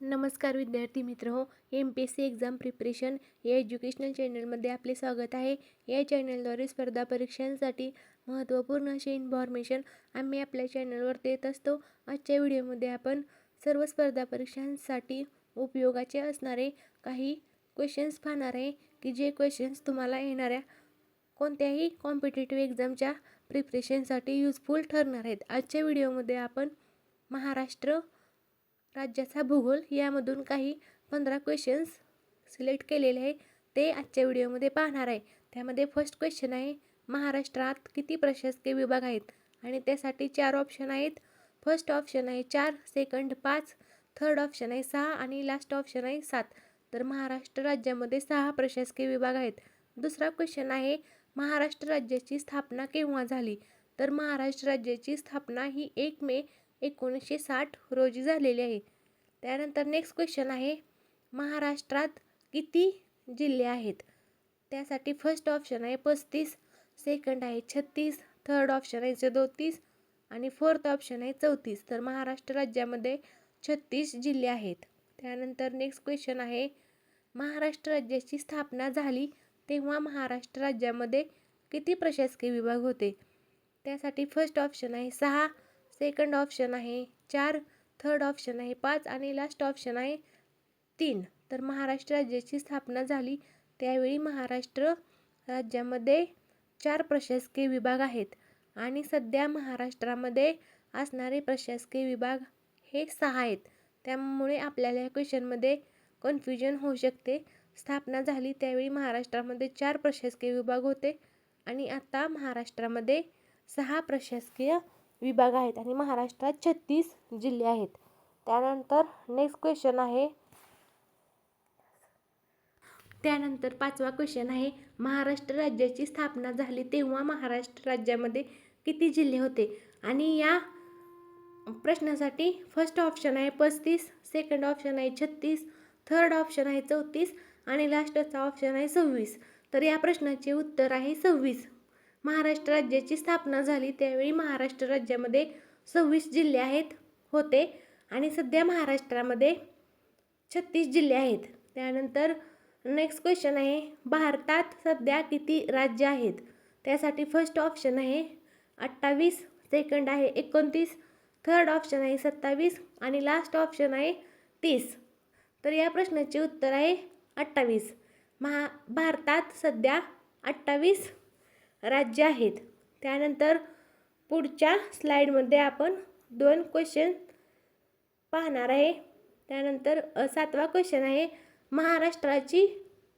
नमस्कार विद्यार्थी मित्र हो M P S C exam preparation या एज्युकेशनल चॅनलमध्ये आपले स्वागत आहे. या चॅनलद्वारे स्पर्धा परीक्षांसाठी महत्त्वपूर्ण असे इन्फॉर्मेशन आम्ही आपल्या चॅनलवर देत असतो. आजच्या व्हिडिओमध्ये आपण सर्व स्पर्धा परीक्षांसाठी उपयोगाचे असणारे काही क्वेश्चन्स पाहणार आहे की जे क्वेश्चन्स तुम्हाला येणाऱ्या कोणत्याही कॉम्पिटेटिव्ह एक्झामच्या प्रिपरेशनसाठी युजफुल ठरणार आहेत. आजच्या व्हिडिओमध्ये आपण महाराष्ट्र राज्याचा भूगोल यामधून काही पंधरा क्वेश्चन्स सिलेक्ट केलेले आहे. ते आजच्या व्हिडिओमध्ये पाहणार आहे. त्यामध्ये फर्स्ट क्वेश्चन आहे महाराष्ट्रात किती प्रशासकीय विभाग आहेत? आणि त्यासाठी चार ऑप्शन आहेत. फर्स्ट ऑप्शन आहे चार सेकंड पाच थर्ड ऑप्शन आहे सहा आणि लास्ट ऑप्शन आहे सात. तर महाराष्ट्र राज्यामध्ये सहा प्रशासकीय विभाग आहेत. दुसरा क्वेश्चन आहे महाराष्ट्र राज्याची स्थापना केव्हा झाली? तर महाराष्ट्र राज्याची स्थापना ही एक मे एकोणीसशे साठ रोजी झालेली आहे. त्यानंतर नेक्स्ट क्वेश्चन आहे महाराष्ट्रात किती जिल्हे आहेत? त्यासाठी फर्स्ट ऑप्शन आहे पस्तीस सेकंड आहे छत्तीस थर्ड ऑप्शन आहे सदोतीस आणि फोर्थ ऑप्शन आहे चौतीस. तर महाराष्ट्र राज्यामध्ये छत्तीस जिल्हे आहेत. त्यानंतर नेक्स्ट क्वेश्चन आहे महाराष्ट्र राज्याची स्थापना झाली तेव्हा महाराष्ट्र राज्यामध्ये किती प्रशासकीय विभाग होते? त्यासाठी फर्स्ट ऑप्शन आहे सहा सेकंड ऑप्शन आहे चार थर्ड ऑप्शन आहे पाच आणि लास्ट ऑप्शन आहे तीन. तर महाराष्ट्र राज्याची स्थापना झाली. त्यावेळी महाराष्ट्र राज्यामध्ये चार प्रशासकीय विभाग आहेत आणि सध्या महाराष्ट्रामध्ये असणारे प्रशासकीय विभाग हे सहा आहेत. त्यामुळे आपल्याला या क्वेश्चनमध्ये कन्फ्युजन होऊ शकते. स्थापना झाली त्यावेळी महाराष्ट्रामध्ये चार प्रशासकीय विभाग होते आणि आता महाराष्ट्रामध्ये सहा प्रशासकीय विभाग आहेत आणि महाराष्ट्रात छत्तीस जिल्हे आहेत. त्यानंतर नेक्स्ट क्वेश्चन आहे. त्यानंतर पाचवा क्वेश्चन आहे. महाराष्ट्र राज्याची स्थापना झाली तेव्हा महाराष्ट्र राज्यामध्ये किती जिल्हे होते? आणि या प्रश्नासाठी फर्स्ट ऑप्शन आहे पस्तीस सेकंड ऑप्शन आहे छत्तीस थर्ड ऑप्शन आहे चौतीस आणि लास्टचा ऑप्शन आहे सव्वीस. तर या प्रश्नाचे उत्तर आहे सव्वीस. महाराष्ट्र राज्याची स्थापना झाली. त्यावेळी महाराष्ट्र राज्यामध्ये सव्वीस जिल्हे आहेत होते. आणि सध्या महाराष्ट्रामध्ये छत्तीस जिल्हे आहेत. त्यानंतर नेक्स्ट क्वेश्चन आहे भारतात सध्या किती राज्य आहेत? त्यासाठी फर्स्ट ऑप्शन आहे अठ्ठावीस. सेकंड आहे एकोणतीस. थर्ड ऑप्शन आहे सत्तावीस. आणि लास्ट ऑप्शन आहे तीस. तर या प्रश्नाचे उत्तर आहे अठ्ठावीस. महा भारतात सध्या अठ्ठावीस राज्य आहेत. त्यानंतर पुढच्या स्लाईडमध्ये आपण दोन क्वेश्चन पाहणार आहे. त्यानंतर सातवा क्वेश्चन आहे महाराष्ट्राची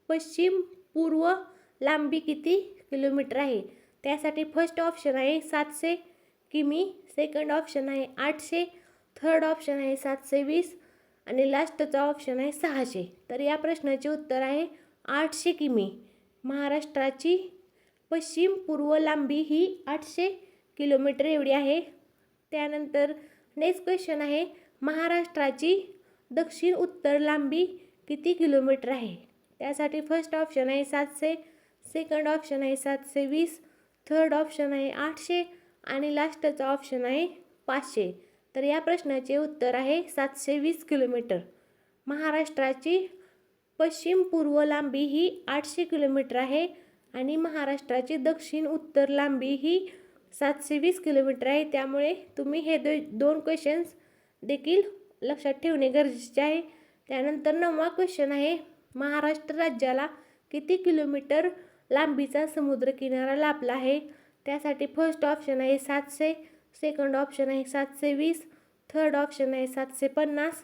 पश्चिम पूर्व लांबी किती किलोमीटर आहे? त्यासाठी फर्स्ट ऑप्शन आहे सातशे किमी सेकंड ऑप्शन आहे आठशे थर्ड ऑप्शन आहे सातशे वीस आणि लास्टचा ऑप्शन आहे सहाशे. तर या प्रश्नाचे उत्तर आहे आठशे किमी महाराष्ट्राची पश्चिम पूर्व लांबी ही आठशे किलोमीटर एवढी आहे. त्यानंतर नेक्स्ट क्वेश्चन आहे महाराष्ट्राची दक्षिण उत्तर लांबी किती किलोमीटर आहे? त्यासाठी फर्स्ट ऑप्शन आहे सातशे सेकंड ऑप्शन आहे सातशे वीस थर्ड ऑप्शन आहे आठशे आणि लास्टचा ऑप्शन आहे पाचशे. तर या प्रश्नाचे उत्तर आहे सातशे वीस किलोमीटर. महाराष्ट्राची पश्चिम पूर्व लांबी ही आठशे किलोमीटर आहे. आणि महाराष्ट्राची दक्षिण उत्तर लांबी ही सातशे वीस किलोमीटर आहे. त्यामुळे तुम्ही हे दो दोन क्वेश्चन्स देखील लक्षात ठेवणे गरजेचे आहे. त्यानंतर नववा क्वेश्चन आहे महाराष्ट्र राज्याला किती किलोमीटर लांबीचा समुद्रकिनारा लाभला आहे? त्यासाठी फर्स्ट ऑप्शन आहे सातशे सेकंड ऑप्शन आहे सातशे वीस थर्ड ऑप्शन आहे सातशे पन्नास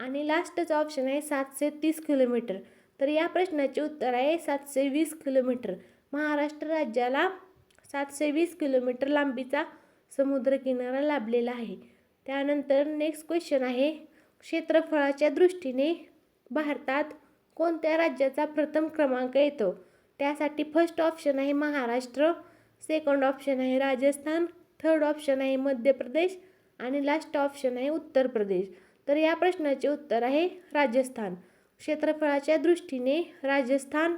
आणि लास्टचं ऑप्शन आहे सातशे तीस किलोमीटर. तर या प्रश्नाचे उत्तर आहे सातशे वीस किलोमीटर. महाराष्ट्र राज्याला सातशे वीस किलोमीटर लांबीचा समुद्रकिनारा लाभलेला आहे. त्यानंतर नेक्स्ट क्वेश्चन आहे क्षेत्रफळाच्या दृष्टीने भारतात कोणत्या राज्याचा प्रथम क्रमांक येतो? त्यासाठी फर्स्ट ऑप्शन आहे महाराष्ट्र सेकंड ऑप्शन आहे राजस्थान थर्ड ऑप्शन आहे मध्य प्रदेश आणि लास्ट ऑप्शन आहे उत्तर प्रदेश. तर या प्रश्नाचे उत्तर आहे राजस्थान. क्षेत्रफळाच्या दृष्टीने राजस्थान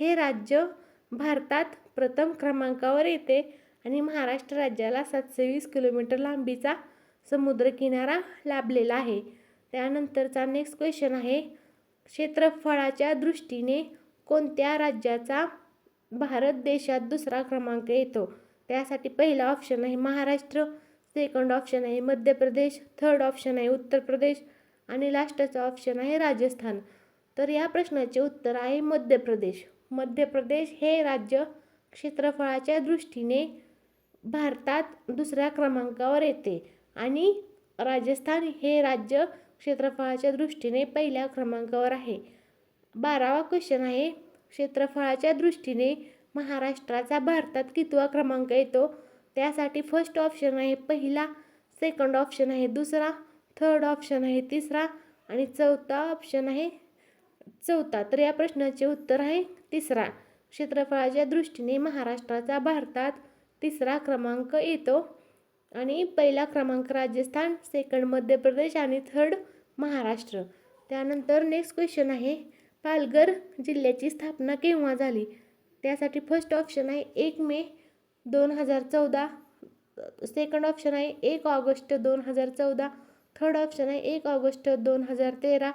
हे राज्य भारतात प्रथम क्रमांकावर येते आणि महाराष्ट्र राज्याला सातशे वीस किलोमीटर लांबीचा समुद्रकिनारा लाभलेला आहे. त्यानंतरचा नेक्स्ट क्वेश्चन आहे क्षेत्रफळाच्या दृष्टीने कोणत्या राज्याचा भारत देशात दुसरा क्रमांक येतो? त्यासाठी पहिला ऑप्शन आहे महाराष्ट्र सेकंड ऑप्शन आहे मध्य प्रदेश थर्ड ऑप्शन आहे उत्तर प्रदेश आणि लास्टचा ऑप्शन आहे राजस्थान. तर या प्रश्नाचे उत्तर आहे मध्य प्रदेश. मध्य प्रदेश हे राज्य क्षेत्रफळाच्या दृष्टीने भारतात दुसऱ्या क्रमांकावर येते आणि राजस्थान हे राज्य क्षेत्रफळाच्या दृष्टीने पहिल्या क्रमांकावर आहे. बारावा क्वेश्चन आहे क्षेत्रफळाच्या दृष्टीने महाराष्ट्राचा भारतात कितवा क्रमांक येतो? त्यासाठी फर्स्ट ऑप्शन आहे पहिला सेकंड ऑप्शन आहे दुसरा थर्ड ऑप्शन आहे तिसरा आणि चौथा ऑप्शन आहे चौथा तर या प्रश्नाचे उत्तर आहे तिसरा. क्षेत्रफळाच्या दृष्टीने महाराष्ट्राचा भारतात तिसरा क्रमांक येतो. आणि पहिला क्रमांक राजस्थान सेकंड मध्य प्रदेश आणि थर्ड महाराष्ट्र. त्यानंतर नेक्स्ट क्वेश्चन आहे पालघर जिल्ह्याची स्थापना केव्हा झाली? त्यासाठी फर्स्ट ऑप्शन आहे एक मे दोन हजार चौदा सेकंड ऑप्शन आहे एक ऑगस्ट दोन हजार चौदा थर्ड ऑप्शन आहे एक ऑगस्ट दोन हजार तेरा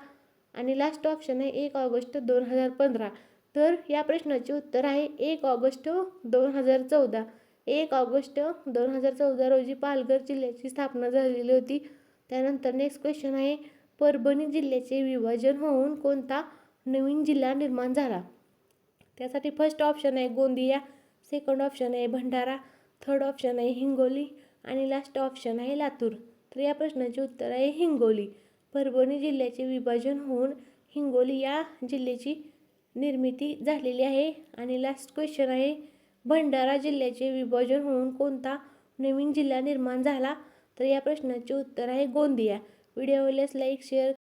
आणि लास्ट ऑप्शन आहे एक ऑगस्ट दोन हजार पंधरा. तर या प्रश्नाचे उत्तर आहे एक ऑगस्ट दोन हजार चौदा. एक ऑगस्ट दोन हजार चौदा रोजी पालघर जिल्ह्याची स्थापना झालेली होती. त्यानंतर नेक्स्ट क्वेश्चन आहे परभणी जिल्ह्याचे विभाजन होऊन कोणता नवीन जिल्हा निर्माण झाला? त्यासाठी फर्स्ट ऑप्शन आहे गोंदिया सेकंड ऑप्शन आहे भंडारा थर्ड ऑप्शन आहे हिंगोली आणि लास्ट ऑप्शन आहे लातूर. तर या प्रश्नाचे उत्तर आहे हिंगोली. परभणी जिल्ह्याचे विभाजन होऊन हिंगोली या जिल्ह्याची निर्मिती झालेली आहे. आणि लास्ट क्वेश्चन आहे भंडारा जिल्ह्याचे विभाजन होऊन कोणता नवीन जिल्हा निर्माण झाला? तर या प्रश्नाचे उत्तर आहे गोंदिया. व्हिडिओ आवडल्यास लाईक शेअर